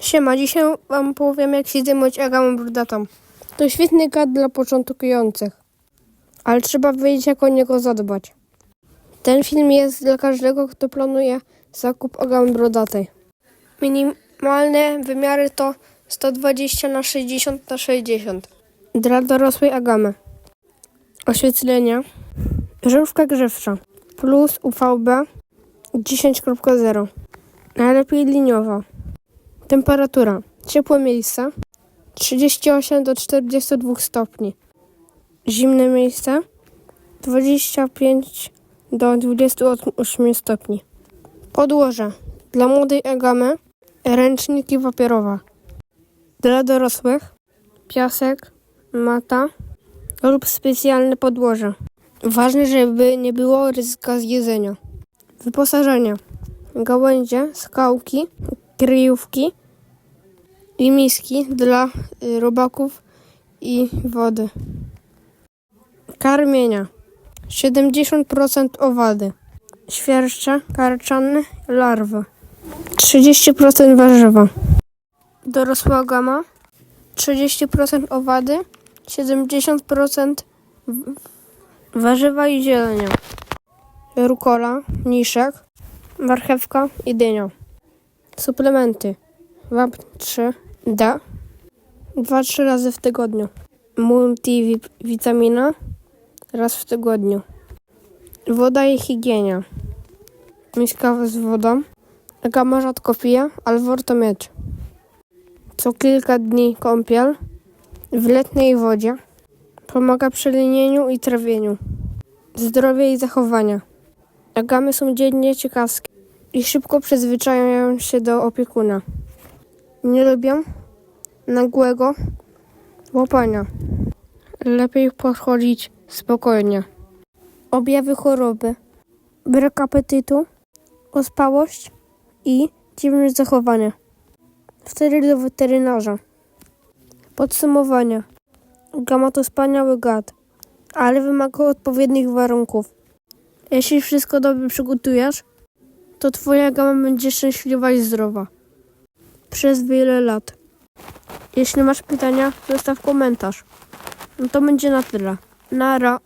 Siema, dzisiaj wam powiem jak się zajmować agamą brudatą. To świetny gad dla początkujących, ale trzeba wiedzieć jak o niego zadbać. Ten film jest dla każdego, kto planuje zakup agamy brudatej. Minimalne wymiary to 120 na 60 na 60 dla dorosłej agamy. Oświetlenie. Żarówka grzewcza plus UVB 10.0. Najlepiej liniowa. Temperatura. Ciepłe miejsce 38 do 42 stopni. Zimne miejsce 25 do 28 stopni. Podłoże. Dla młodej agamy ręczniki papierowe. Dla dorosłych piasek, mata lub specjalne podłoże. Ważne, żeby nie było ryzyka zjedzenia. Wyposażenie. Gałęzie, skałki, kryjówki i miski dla y, robaków i wody. Karmienia. 70% owady. Świerszcze, karczany, larwy. 30% warzywa. Dorosła gama. 30% owady. 70% w- warzywa i zielenia. Rukola, niszek, marchewka i dynia. Suplementy. WAP 3D 2-3 razy w tygodniu. Multivitamina raz w tygodniu. Woda i higiena. Miska z wodą. Gama rzadko pije, ale warto mieć. Co kilka dni kąpiel w letniej wodzie. Pomaga przy linieniu i trawieniu. Zdrowie i zachowania. Agamy są dziennie ciekawskie i szybko przyzwyczajają się do opiekuna. Nie lubią nagłego łapania. Lepiej podchodzić spokojnie. Objawy choroby. Brak apetytu, ospałość i dziwne zachowanie. Wtedy do weterynarza. Podsumowanie. Gama to wspaniały gad, ale wymaga odpowiednich warunków. Jeśli wszystko dobrze przygotujesz, to twoja gama będzie szczęśliwa i zdrowa. Przez wiele lat. Jeśli masz pytania, zostaw komentarz. No to będzie na tyle. Nara.